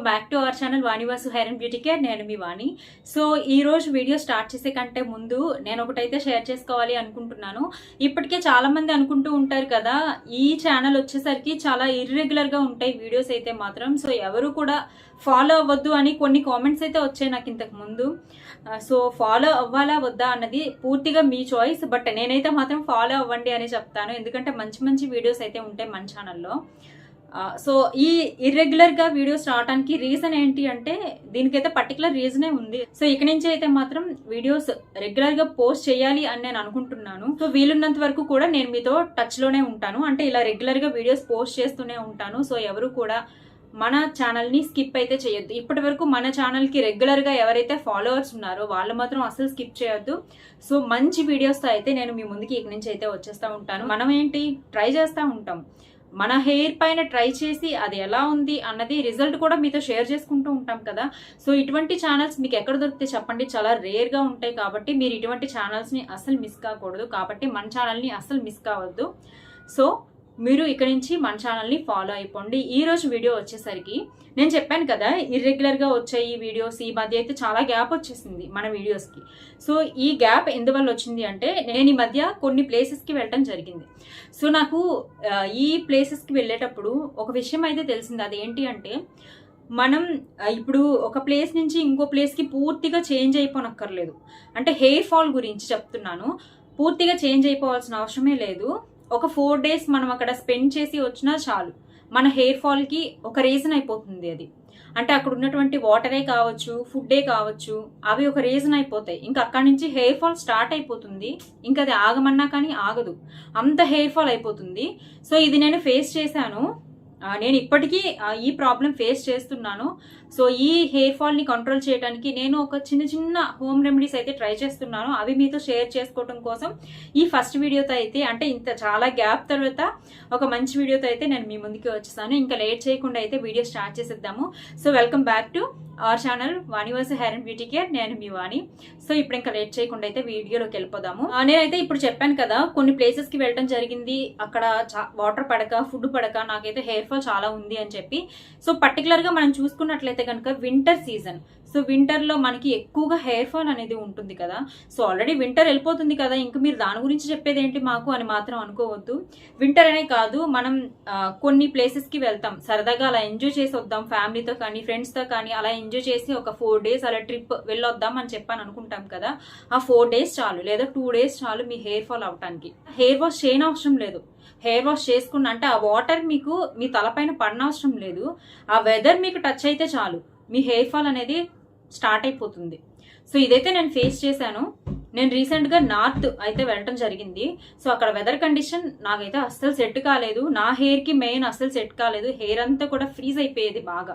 Welcome back to our channel Vanivasu hair and beauty care నేను మీ వాణి. So ఈ రోజు వీడియో స్టార్ట్ చేసే కంటే ముందు నేను ఒకటైతే షేర్ చేసుకోవాలి అనుకుంటున్నాను. ఇప్పటికే చాలామంది అనుకుంటూ ఉంటారు కదా ఈ ఛానల్ వచ్చేసరికి చాలా ఇర్రెగ్యులర్గా ఉంటాయి వీడియోస్ అయితే మాత్రం. సో ఎవరు కూడా ఫాలో అవ్వద్దు అని కొన్ని కామెంట్స్ అయితే వచ్చాయి నాకు ఇంతకు ముందు. సో ఫాలో అవ్వాలా వద్దా అన్నది పూర్తిగా మీ చాయిస్ బట్ నేనైతే మాత్రం ఫాలో అవ్వండి అని చెప్తాను. ఎందుకంటే మంచి మంచి వీడియోస్ అయితే ఉంటాయి మన ఛానల్లో సో ఈ ఇర్రెగ్యులర్గా వీడియోస్ రావడానికి రీజన్ ఏంటి అంటే దీనికైతే పర్టికులర్ రీజనే ఉంది. సో ఇక నుంచి అయితే మాత్రం వీడియోస్ రెగ్యులర్గా పోస్ట్ చేయాలి అని నేను అనుకుంటున్నాను. సో వీలున్నంత వరకు కూడా నేను మీతో టచ్లోనే ఉంటాను. అంటే ఇలా రెగ్యులర్గా వీడియోస్ పోస్ట్ చేస్తూనే ఉంటాను. సో ఎవరు కూడా మన ఛానల్ని స్కిప్ అయితే చేయొద్దు. ఇప్పటి వరకు మన ఛానల్కి రెగ్యులర్గా ఎవరైతే ఫాలోవర్స్ ఉన్నారో వాళ్ళు మాత్రం అసలు స్కిప్ చేయొద్దు. సో మంచి వీడియోస్తో అయితే నేను మీ ముందుకి ఇక నుంచి అయితే వచ్చేస్తా ఉంటాను. మనం ఏంటి? ట్రై చేస్తూ ఉంటాం. మన హెయిర్ పైన ట్రై చేసి అది ఎలా ఉంది అన్నది రిజల్ట్ కూడా మీతో షేర్ చేసుకుంటూ ఉంటాం కదా. సో ఇటువంటి ఛానల్స్ మీకు ఎక్కడ దొరికితే చెప్పండి. చాలా రేర్గా ఉంటాయి కాబట్టి మీరు ఇటువంటి ఛానల్స్ని అస్సలు మిస్ కాకూడదు. కాబట్టి మన ఛానల్ని అస్సలు అసలు మిస్ కావద్దు. సో మీరు ఇక్కడ నుంచి మన ఛానల్ని ఫాలో అయిపోండి. ఈ రోజు వీడియో వచ్చేసరికి నేను చెప్పాను కదా ఇర్రెగ్యులర్గా వచ్చాయి ఈ వీడియోస్ ఈ మధ్య అయితే చాలా గ్యాప్ వచ్చేసింది మన వీడియోస్కి సో ఈ గ్యాప్ ఎందువల్ల వచ్చింది అంటే నేను ఈ మధ్య కొన్ని ప్లేసెస్కి వెళ్ళటం జరిగింది. సో నాకు ఈ ప్లేసెస్కి వెళ్ళేటప్పుడు ఒక విషయం అయితే తెలిసింది. అదేంటి అంటే మనం ఇప్పుడు ఒక ప్లేస్ నుంచి ఇంకో ప్లేస్కి పూర్తిగా చేంజ్ అయిపోనక్కర్లేదు. అంటే హెయిర్ ఫాల్ గురించి చెప్తున్నాను. పూర్తిగా చేంజ్ అయిపోవాల్సిన అవసరమే లేదు. ఒక ఫోర్ డేస్ మనం అక్కడ స్పెండ్ చేసి వచ్చినా చాలు. మన హెయిర్ ఫాల్కి ఒక రీజన్ అయిపోతుంది అది. అంటే అక్కడ ఉన్నటువంటి వాటరే కావచ్చు ఫుడ్డే కావచ్చు అవి ఒక రీజన్ అయిపోతాయి. ఇంకా అక్కడి నుంచి హెయిర్ ఫాల్ స్టార్ట్ అయిపోతుంది. ఇంకా అది ఆగమన్నా కానీ ఆగదు. అంత హెయిర్ ఫాల్ అయిపోతుంది. సో ఇది నేను ఫేస్ చేశాను. నేను ఇప్పటికీ ఈ ప్రాబ్లం ఫేస్ చేస్తున్నాను. సో ఈ హెయిర్ ఫాల్ని కంట్రోల్ చేయడానికి నేను ఒక చిన్న చిన్న హోమ్ రెమెడీస్ అయితే ట్రై చేస్తున్నాను. అవి మీతో షేర్ చేసుకోవడం కోసం ఈ ఫస్ట్ వీడియోతో అయితే అంటే ఇంత చాలా గ్యాప్ తర్వాత ఒక మంచి వీడియోతో అయితే నేను మీ ముందుకి వచ్చేసాను. ఇంకా లేట్ చేయకుండా అయితే వీడియో స్టార్ట్ చేసేద్దాము. So welcome back to our channel Vani Vasu hair and beauty care నేను మీ వాణి. సో ఇప్పుడు ఇంకా లేట్ చేయకుండా అయితే వీడియోలోకి వెళ్ళిపోదాము. నేనైతే ఇప్పుడు చెప్పాను కదా కొన్ని ప్లేసెస్కి వెళ్ళటం జరిగింది. అక్కడ వాటర్ పడక ఫుడ్ పడక నాకైతే హెయిర్ ఫాల్ చాలా ఉంది అని చెప్పి. సో పర్టికులర్గా మనం చూసుకున్నట్లయితే కనుక వింటర్ సీజన్ సో వింటర్లో మనకి ఎక్కువగా హెయిర్ ఫాల్ అనేది ఉంటుంది కదా. సో ఆల్రెడీ వింటర్ వెళ్ళిపోతుంది కదా ఇంక మీరు దాని గురించి చెప్పేది ఏంటి మాకు అని మాత్రం అనుకోవద్దు. వింటర్ అనే కాదు మనం కొన్ని ప్లేసెస్కి వెళ్తాం. సరదాగా అలా ఎంజాయ్ చేసి వద్దాం ఫ్యామిలీతో కానీ ఫ్రెండ్స్తో కానీ అలా ఎంజాయ్ చేసి ఒక ఫోర్ డేస్ అలా ట్రిప్ వెళ్ళొద్దాం అని చెప్పాను అనుకుంటాం కదా. ఆ ఫోర్ డేస్ చాలు లేదా టూ డేస్ చాలు మీ హెయిర్ ఫాల్ అవటానికి. హెయిర్ వాష్ చేయని అవసరం లేదు. హెయిర్ వాష్ చేసుకున్న అంటే ఆ వాటర్ మీకు మీ తలపైన పడిన అవసరం లేదు. ఆ వెదర్ మీకు టచ్ అయితే చాలు. మీ హెయిర్ ఫాల్ అనేది స్టార్ట్ అయిపోతుంది. సో ఇదైతే నేను ఫేస్ చేశాను. నేను రీసెంట్గా నార్త్ అయితే వెళ్ళటం జరిగింది. సో అక్కడ వెదర్ కండిషన్ నాకైతే అస్సలు సెట్ కాలేదు. నా హెయిర్కి మెయిన్ అస్సలు సెట్ కాలేదు. హెయిర్ అంతా కూడా ఫ్రీజ్ అయిపోయేది బాగా.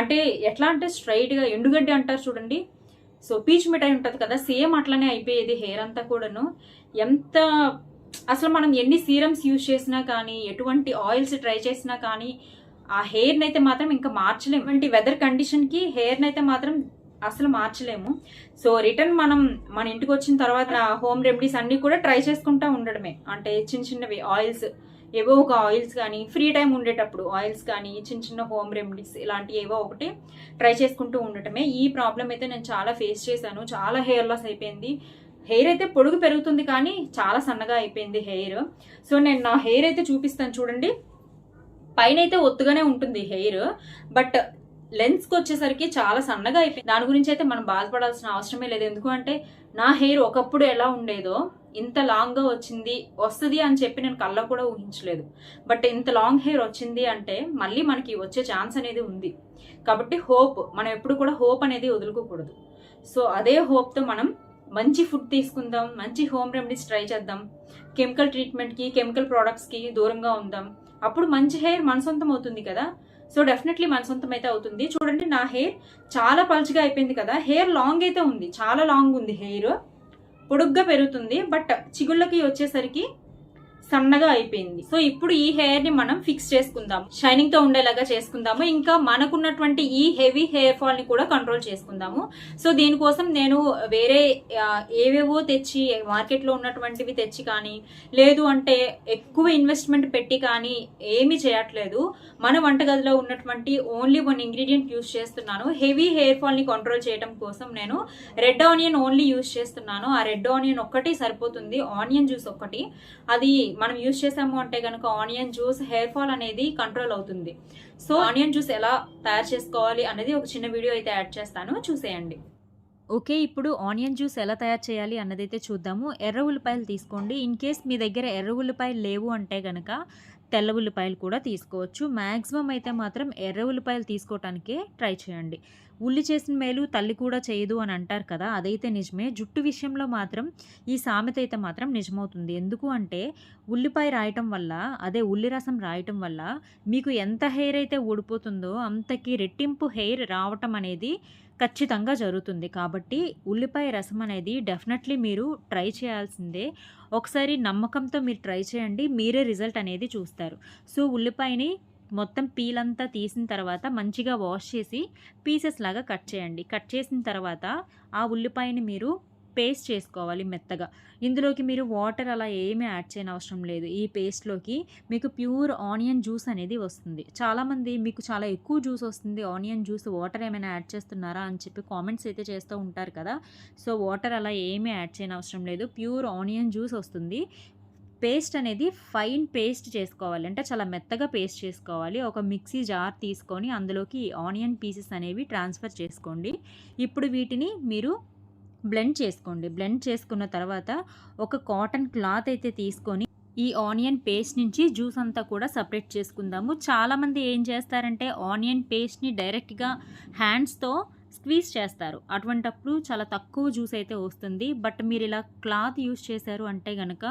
అంటే ఎట్లా అంటే స్ట్రైట్గా ఎండుగడ్డి అంటారు చూడండి. సో పీచ్ మిఠాయి ఉంటుంది కదా సేమ్ అట్లనే అయిపోయేది హెయిర్ అంతా కూడాను. ఎంత అసలు మనం ఎన్ని సీరమ్స్ యూజ్ చేసినా కానీ ఎటువంటి ఆయిల్స్ ట్రై చేసినా కానీ ఆ హెయిర్ని అయితే మాత్రం ఇంకా మార్చలేము అంటే వెదర్ కండిషన్కి హెయిర్ని అయితే మాత్రం అసలు మార్చలేము. సో రిటర్న్ మనం మన ఇంటికి వచ్చిన తర్వాత హోమ్ రెమెడీస్ అన్ని కూడా ట్రై చేసుకుంటా ఉండడమే. అంటే చిన్న చిన్నవి ఆయిల్స్ ఏవో ఒక ఆయిల్స్ కానీ ఫ్రీ టైం ఉండేటప్పుడు ఆయిల్స్ కానీ చిన్న చిన్న హోమ్ రెమెడీస్ ఇలాంటి ఏవో ఒకటి ట్రై చేసుకుంటూ ఉండటమే. ఈ ప్రాబ్లం అయితే నేను చాలా ఫేస్ చేశాను. చాలా హెయిర్ లాస్ అయిపోయింది. హెయిర్ అయితే పొడుగు పెరుగుతుంది కానీ చాలా సన్నగా అయిపోయింది హెయిర్. సో నేను నా హెయిర్ అయితే చూపిస్తాను చూడండి. పైన అయితే ఒత్తుగానే ఉంటుంది హెయిర్. బట్ లెన్స్కి వచ్చేసరికి చాలా సన్నగా అయిపోయింది. దాని గురించి అయితే మనం బాధపడాల్సిన అవసరమే లేదు. ఎందుకంటే నా హెయిర్ ఒకప్పుడు ఎలా ఉండేదో ఇంత లాంగ్గా వచ్చింది వస్తుంది అని చెప్పి నేను కళ్ళ కూడా ఊహించలేదు. బట్ ఇంత లాంగ్ హెయిర్ వచ్చింది అంటే మళ్ళీ మనకి వచ్చే ఛాన్స్ అనేది ఉంది. కాబట్టి హోప్ మనం ఎప్పుడు కూడా హోప్ అనేది వదులుకోకూడదు. సో అదే హోప్తో తో మనం మంచి ఫుడ్ తీసుకుందాం మంచి హోమ్ రెమెడీస్ ట్రై చేద్దాం. కెమికల్ ట్రీట్మెంట్కి కెమికల్ ప్రోడక్ట్స్కి దూరంగా ఉందాం. అప్పుడు మంచి హెయిర్ మన సొంతం అవుతుంది కదా. సో డెఫినెట్లీ మన సొంతం అయితే అవుతుంది. చూడండి నా హెయిర్ చాలా పలుచగా అయిపోయింది కదా. హెయిర్ లాంగ్ అయితే ఉంది. చాలా లాంగ్ ఉంది హెయిర్ పొడుగ్గా పెరుగుతుంది. బట్ చిగుళ్ళకి వచ్చేసరికి సన్నగా అయిపోయింది. సో ఇప్పుడు ఈ హెయిర్ని మనం ఫిక్స్ చేసుకుందాం షైనింగ్తో ఉండేలాగా చేసుకుందాము. ఇంకా మనకున్నటువంటి ఈ హెవీ హెయిర్ ఫాల్ని కూడా కంట్రోల్ చేసుకుందాము. సో దీనికోసం నేను వేరే ఏవేవో తెచ్చి మార్కెట్లో ఉన్నటువంటివి తెచ్చి కానీ లేదు అంటే ఎక్కువ ఇన్వెస్ట్మెంట్ పెట్టి కానీ ఏమీ చేయట్లేదు. మన వంటగదిలో ఉన్నటువంటి ఓన్లీ వన్ ఇంగ్రీడియంట్ యూస్ చేస్తున్నాను. హెవీ హెయిర్ ఫాల్ని కంట్రోల్ చేయడం కోసం నేను రెడ్ ఆనియన్ ఓన్లీ యూస్ చేస్తున్నాను. ఆ రెడ్ ఆనియన్ ఒక్కటి సరిపోతుంది. ఆనియన్ జ్యూస్ ఒక్కటి. అది మనం యూజ్ చేసాము అంటే కనుక ఆనియన్ జ్యూస్ హెయిర్ ఫాల్ అనేది కంట్రోల్ అవుతుంది. సో ఆనియన్ జ్యూస్ ఎలా తయారు చేసుకోవాలి అనేది ఒక చిన్న వీడియో అయితే యాడ్ చేస్తాను. చూసేయండి. ఓకే ఇప్పుడు ఆనియన్ జ్యూస్ ఎలా తయారు చేయాలి అన్నదైతే చూద్దాము. ఎర్ర ఉల్లిపాయలు తీసుకోండి. ఇన్ కేస్ మీ దగ్గర ఎర్ర ఉల్లిపాయలు లేవు అంటే కనుక తెల్ల ఉల్లిపాయలు కూడా తీసుకోవచ్చు. మ్యాక్సిమం అయితే మాత్రం ఎర్ర ఉల్లిపాయలు తీసుకోవటానికే ట్రై చేయండి. ఉల్లి చేసిన మేలు తల్లి కూడా చేయదు అని అంటారు కదా అదైతే నిజమే. జుట్టు విషయంలో మాత్రం ఈ సామెత అయితే మాత్రం నిజమవుతుంది. ఎందుకు అంటే ఉల్లిపాయ రాయటం వల్ల అదే ఉల్లి రసం రాయటం వల్ల మీకు ఎంత హెయిర్ అయితే ఊడిపోతుందో అంతకి రెట్టింపు హెయిర్ రావటం అనేది ఖచ్చితంగా జరుగుతుంది. కాబట్టి ఉల్లిపాయ రసం అనేది డెఫినెట్లీ మీరు ట్రై చేయాల్సిందే. ఒకసారి నమ్మకంతో మీరు ట్రై చేయండి మీరే రిజల్ట్ అనేది చూస్తారు. సో ఉల్లిపాయని మొత్తం పీల్ అంతా తీసిన తర్వాత మంచిగా వాష్ చేసి పీసెస్ లాగా కట్ చేయండి. కట్ చేసిన తర్వాత ఆ ఉల్లిపాయని మీరు పేస్ట్ చేసుకోవాలి మెత్తగా. ఇందులోకి మీరు వాటర్ అలా ఏమీ యాడ్ చేయని అవసరం లేదు. ఈ పేస్ట్లోకి మీకు ప్యూర్ ఆనియన్ జ్యూస్ అనేది వస్తుంది. చాలామంది మీకు చాలా ఎక్కువ జ్యూస్ వస్తుంది. ఆనియన్ జ్యూస్ వాటర్ ఏమైనా యాడ్ చేస్తున్నారా అని చెప్పి కామెంట్స్ అయితే చేస్తూ ఉంటారు కదా. సో వాటర్ అలా ఏమీ యాడ్ చేయని అవసరం లేదు. ప్యూర్ ఆనియన్ జ్యూస్ వస్తుంది. పేస్ట్ అనేది ఫైన్ పేస్ట్ చేసుకోవాలి. అంటే చాలా మెత్తగా పేస్ట్ చేసుకోవాలి. ఒక మిక్సీ జార్ తీసుకొని అందులోకి ఆనియన్ పీసెస్ అనేవి ట్రాన్స్ఫర్ చేసుకోండి. ఇప్పుడు వీటిని మీరు బ్లెండ్ చేసుకోండి. బ్లెండ్ చేసుకున్న తర్వాత ఒక కాటన్ క్లాత్ అయితే తీసుకొని ఈ ఆనియన్ పేస్ట్ నుంచి జ్యూస్ అంతా కూడా సపరేట్ చేసుకుందాము. చాలామంది ఏం చేస్తారంటే ఆనియన్ పేస్ట్ని డైరెక్ట్గా హ్యాండ్స్తో స్క్వీజ్ చేస్తారు. అటువంటప్పుడు చాలా తక్కువ జ్యూస్ అయితే వస్తుంది. బట్ మీరు ఇలా క్లాత్ యూస్ చేశారు అంటే కనుక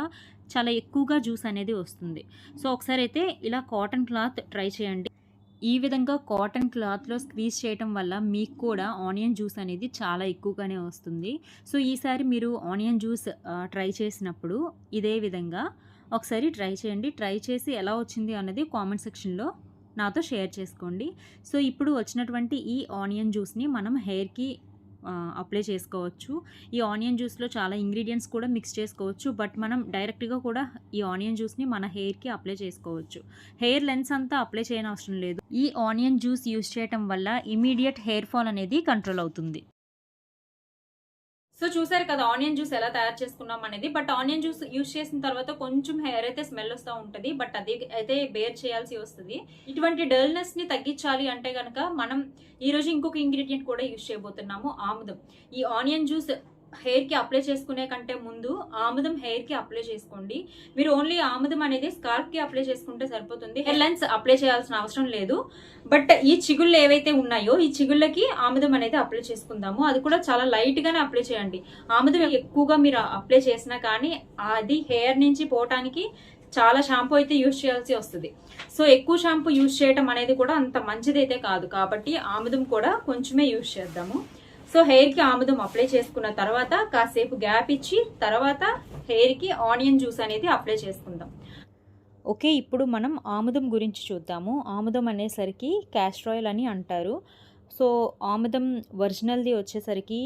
చాలా ఎక్కువగా జ్యూస్ అనేది వస్తుంది. సో ఒకసారి అయితే ఇలా కాటన్ క్లాత్ ట్రై చేయండి. ఈ విధంగా కాటన్ క్లాత్లో స్క్వీజ్ చేయటం వల్ల మీకు కూడా ఆనియన్ జ్యూస్ అనేది చాలా ఎక్కువగానే వస్తుంది. సో ఈసారి మీరు ఆనియన్ జ్యూస్ ట్రై చేసినప్పుడు ఇదే విధంగా ఒకసారి ట్రై చేయండి. ట్రై చేసి ఎలా వచ్చింది అన్నది కామెంట్ సెక్షన్లో నాతో షేర్ చేసుకోండి. సో ఇప్పుడు వచ్చినటువంటి ఈ ఆనియన్ జ్యూస్ని మనం హెయిర్కి అప్లై చేసుకోవచ్చు. ఈ ఆనియన్ జ్యూస్లో చాలా ఇంగ్రీడియంట్స్ కూడా మిక్స్ చేసుకోవచ్చు. బట్ మనం డైరెక్ట్గా కూడా ఈ ఆనియన్ జ్యూస్ని మన హెయిర్కి అప్లై చేసుకోవచ్చు. హెయిర్ లెన్స్ అంతా అప్లై చేయనవసరం లేదు. ఈ ఆనియన్ జ్యూస్ యూస్ చేయటం వల్ల ఇమీడియట్ హెయిర్ ఫాల్ అనేది కంట్రోల్ అవుతుంది. సో చూసారు కదా ఆనియన్ జ్యూస్ ఎలా తయారు చేసుకున్నాం అనేది. బట్ ఆనియన్ జ్యూస్ యూస్ చేసిన తర్వాత కొంచెం హెయిర్ అయితే స్మెల్ వస్తూ ఉంటుంది. బట్ అది అయితే బేర్ చేయాల్సి వస్తుంది. ఇటువంటి డల్నెస్ని తగ్గించాలి అంటే కనుక మనం ఈరోజు ఇంకొక ఇంగ్రీడియంట్ కూడా యూస్ చేయబోతున్నాము ఆముదం. ఈ ఆనియన్ జ్యూస్ హెయిర్కి అప్లై చేసుకునే కంటే ముందు ఆముదం హెయిర్కి అప్లై చేసుకోండి. మీరు ఓన్లీ ఆముదం అనేది స్కార్ఫ్కి అప్లై చేసుకుంటే సరిపోతుంది. హెయిర్ లైన్స్ అప్లై చేయాల్సిన అవసరం లేదు. బట్ ఈ చిగుళ్ళు ఏవైతే ఉన్నాయో ఈ చిగుళ్ళకి ఆముదం అనేది అప్లై చేసుకుందాము. అది కూడా చాలా లైట్గానే అప్లై చేయండి. ఆముదం ఎక్కువగా మీరు అప్లై చేసినా కానీ అది హెయిర్ నుంచి పోవటానికి చాలా షాంపూ అయితే యూజ్ చేయాల్సి వస్తుంది. సో ఎక్కువ షాంపూ యూజ్ చేయటం అనేది కూడా అంత మంచిదైతే కాదు. కాబట్టి ఆముదం కూడా కొంచెమే యూజ్ చేద్దాము. సో హెయిర్కి ఆముదం అప్లై చేసుకున్న తర్వాత కాసేపు గ్యాప్ ఇచ్చి తర్వాత హెయిర్కి ఆనియన్ జ్యూస్ అనేది అప్లై చేసుకుందాం. ఓకే ఇప్పుడు మనం ఆముదం గురించి చూద్దాము. ఆముదం అనేసరికి క్యాస్ట్రాయిల్ అని అంటారు. సో ఆముదం ఒరిజినల్ది వచ్చేసరికి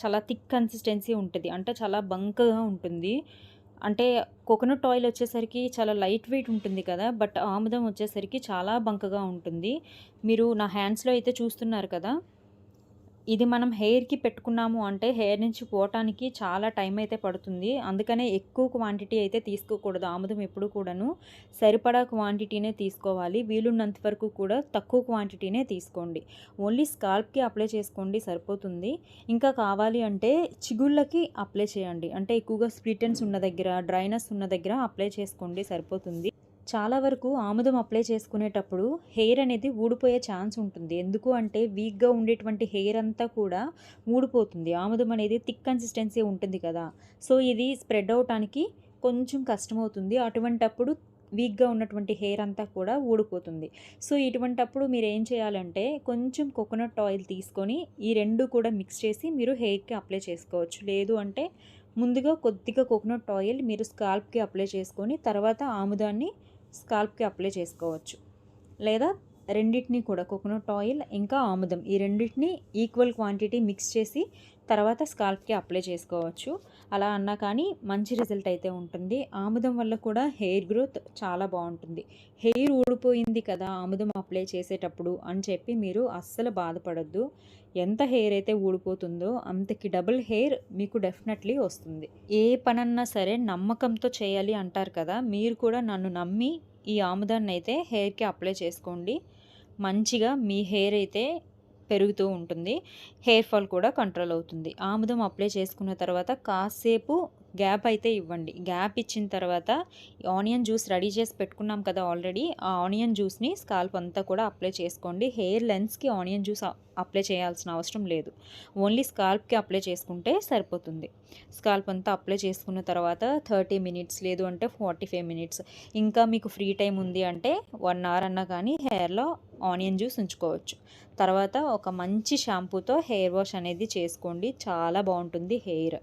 చాలా థిక్ కన్సిస్టెన్సీ ఉంటుంది. అంటే చాలా బంకగా ఉంటుంది. అంటే కోకోనట్ ఆయిల్ వచ్చేసరికి చాలా లైట్ వెయిట్ ఉంటుంది కదా బట్ ఆముదం వచ్చేసరికి చాలా బంకగా ఉంటుంది. మీరు నా హ్యాండ్స్లో అయితే చూస్తున్నారు కదా. ఇది మనం హెయిర్కి పెట్టుకున్నాము అంటే హెయిర్ నుంచి పోవటానికి చాలా టైం అయితే పడుతుంది. అందుకనే ఎక్కువ క్వాంటిటీ అయితే తీసుకోకూడదు. ఆముదం ఎప్పుడు కూడాను సరిపడా క్వాంటిటీనే తీసుకోవాలి. వీలున్నంత వరకు కూడా తక్కువ క్వాంటిటీనే తీసుకోండి. ఓన్లీ స్కాల్ప్కి అప్లై చేసుకోండి సరిపోతుంది. ఇంకా కావాలి అంటే చిగుళ్ళకి అప్లై చేయండి. అంటే ఎక్కువగా స్ప్లిటెన్స్ ఉన్న దగ్గర డ్రైనెస్ ఉన్న దగ్గర అప్లై చేసుకోండి సరిపోతుంది. చాలా వరకు ఆముదం అప్లై చేసుకునేటప్పుడు హెయిర్ అనేది ఊడిపోయే ఛాన్స్ ఉంటుంది. ఎందుకు అంటే వీక్గా ఉండేటువంటి హెయిర్ అంతా కూడా ఊడిపోతుంది. ఆముదం అనేది థిక్ కన్సిస్టెన్సీ ఉంటుంది కదా. సో ఇది స్ప్రెడ్ అవటానికి కొంచెం కష్టమవుతుంది. అటువంటప్పుడు వీక్గా ఉన్నటువంటి హెయిర్ అంతా కూడా ఊడిపోతుంది. సో ఇటువంటప్పుడు మీరు ఏం చేయాలంటే కొంచెం కోకోనట్ ఆయిల్ తీసుకొని ఈ రెండు కూడా మిక్స్ చేసి మీరు హెయిర్కి అప్లై చేసుకోవచ్చు. లేదు అంటే ముందుగా కొద్దిగా కోకోనట్ ఆయిల్ మీరు స్కాల్ప్కి అప్లై చేసుకొని తర్వాత ఆముదాన్ని స్కాల్ప్కి అప్లై చేసుకోవచ్చు. లేదా రెండింటిని కూడా కోకోనట్ ఆయిల్ ఇంకా ఆముదం. ఈ రెండింటిని ఈక్వల్ క్వాంటిటీ మిక్స్ చేసి తర్వాత స్కాల్ప్కి అప్లై చేసుకోవచ్చు. అలా అన్నా కానీ మంచి రిజల్ట్ అయితే ఉంటుంది. ఆముదం వల్ల కూడా హెయిర్ గ్రోత్ చాలా బాగుంటుంది. హెయిర్ ఊడిపోయింది కదా ఆముదం అప్లై చేసేటప్పుడు అని చెప్పి మీరు అస్సలు బాధపడద్దు. ఎంత హెయిర్ అయితే ఊడిపోతుందో అంతకి డబుల్ హెయిర్ మీకు డెఫినెట్లీ వస్తుంది. ఏ పనన్నా సరే నమ్మకంతో చేయాలి అంటారు కదా మీరు కూడా నన్ను నమ్మి ఈ ఆముదాన్ని అయితే హెయిర్కి అప్లై చేసుకోండి. మంచిగా మీ హెయిర్ అయితే పెరుగుతూ ఉంటుంది. హెయిర్ ఫాల్ కూడా కంట్రోల్ అవుతుంది. ఆముదం అప్లై చేసుకున్న తర్వాత కాసేపు గ్యాప్ అయితే ఇవ్వండి. గ్యాప్ ఇచ్చిన తర్వాత ఆనియన్ జ్యూస్ రెడీ చేసి పెట్టుకున్నాం కదా ఆల్రెడీ ఆ ఆనియన్ జ్యూస్ని స్కాల్ప్ అంతా కూడా అప్లై చేసుకోండి. హెయిర్ లెన్స్కి ఆనియన్ జ్యూస్ అప్లై చేయాల్సిన అవసరం లేదు. ఓన్లీ స్కాల్ప్కి అప్లై చేసుకుంటే సరిపోతుంది. స్కాల్ప్ అంతా అప్లై చేసుకున్న తర్వాత థర్టీ మినిట్స్ లేదు అంటే ఫార్టీ ఫైవ్ మినిట్స్. ఇంకా మీకు ఫ్రీ టైం ఉంది అంటే వన్ అవర్ అన్నా కానీ హెయిర్లో ఆనియన్ జ్యూస్ ఉంచుకోవచ్చు. తర్వాత ఒక మంచి షాంపూతో హెయిర్ వాష్ అనేది చేసుకోండి. చాలా బాగుంటుంది హెయిర్.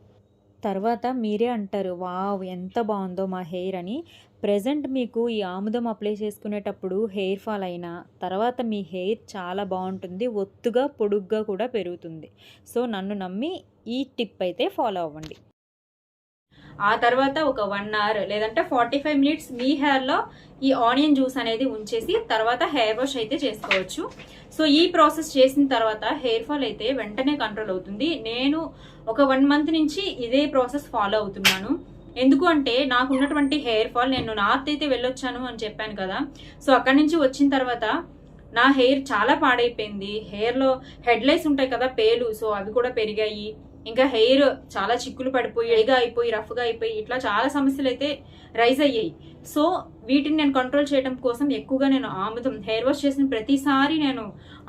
తర్వాత మీరే అంటారు వావ్ ఎంత బాగుందో మా హెయిర్ అని. ప్రజెంట్ మీకు ఈ ఆముదం అప్లై చేసుకునేటప్పుడు హెయిర్ ఫాల్ అయినా తర్వాత మీ హెయిర్ చాలా బాగుంటుంది ఒత్తుగా పొడుగ్గా కూడా పెరుగుతుంది. సో నన్ను నమ్మి ఈ టిప్ అయితే ఫాలో అవ్వండి. ఆ తర్వాత ఒక వన్ అవర్ లేదంటే ఫార్టీ ఫైవ్ మినిట్స్ మీ హెయిర్లో ఈ ఆనియన్ జ్యూస్ అనేది ఉంచేసి తర్వాత హెయిర్ వాష్ అయితే చేసుకోవచ్చు. సో ఈ ప్రాసెస్ చేసిన తర్వాత హెయిర్ ఫాల్ అయితే వెంటనే కంట్రోల్ అవుతుంది. నేను ఒక వన్ మంత్ నుంచి ఇదే ప్రాసెస్ ఫాలో అవుతున్నాను. ఎందుకు అంటే నాకు ఉన్నటువంటి హెయిర్ ఫాల్ నేను నార్త్ అయితే వెళ్ళొచ్చాను అని చెప్పాను కదా. సో అక్కడి నుంచి వచ్చిన తర్వాత నా హెయిర్ చాలా పాడైపోయింది. హెయిర్లో హెడ్లైస్ ఉంటాయి కదా పేలు సో అవి కూడా పెరిగాయి. ఇంకా హెయిర్ చాలా చిక్కులు పడిపోయి ఎడిగా అయిపోయి రఫ్గా అయిపోయి ఇట్లా చాలా సమస్యలు అయితే రైజ్ అయ్యాయి. సో వీటిని నేను కంట్రోల్ చేయడం కోసం ఎక్కువగా నేను ఆముదం హెయిర్ వాష్ చేసిన ప్రతిసారి నేను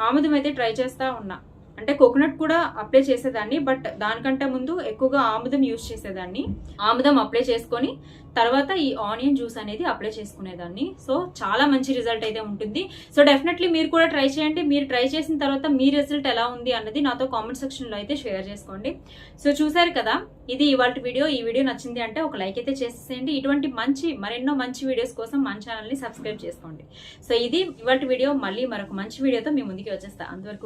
ఆముదం అయితే ట్రై చేస్తూ ఉన్నా. అంటే కోకోనట్ కూడా అప్లై చేసేదాన్ని బట్ దానికంటే ముందు ఎక్కువగా ఆముదం యూజ్ చేసేదాన్ని. ఆముదం అప్లై చేసుకొని తర్వాత ఈ ఆనియన్ జ్యూస్ అనేది అప్లై చేసుకునేదాన్ని. సో చాలా మంచి రిజల్ట్ అయితే ఉంటుంది. సో డెఫినెట్లీ మీరు కూడా ట్రై చేయండి. మీరు ట్రై చేసిన తర్వాత మీ రిజల్ట్ ఎలా ఉంది అన్నది నాతో కామెంట్ సెక్షన్లో అయితే షేర్ చేసుకోండి. సో చూసారు కదా ఇది ఇవాళ వీడియో. ఈ వీడియో నచ్చింది అంటే ఒక లైక్ అయితే చేసేసేయండి. ఇటువంటి మంచి మరెన్నో మంచి వీడియోస్ కోసం మన ఛానల్ని సబ్స్క్రైబ్ చేసుకోండి. సో ఇది ఇవాళ వీడియో. మళ్ళీ మరొక మంచి వీడియోతో మీ ముందుకి వచ్చేస్తా. అంతవరకు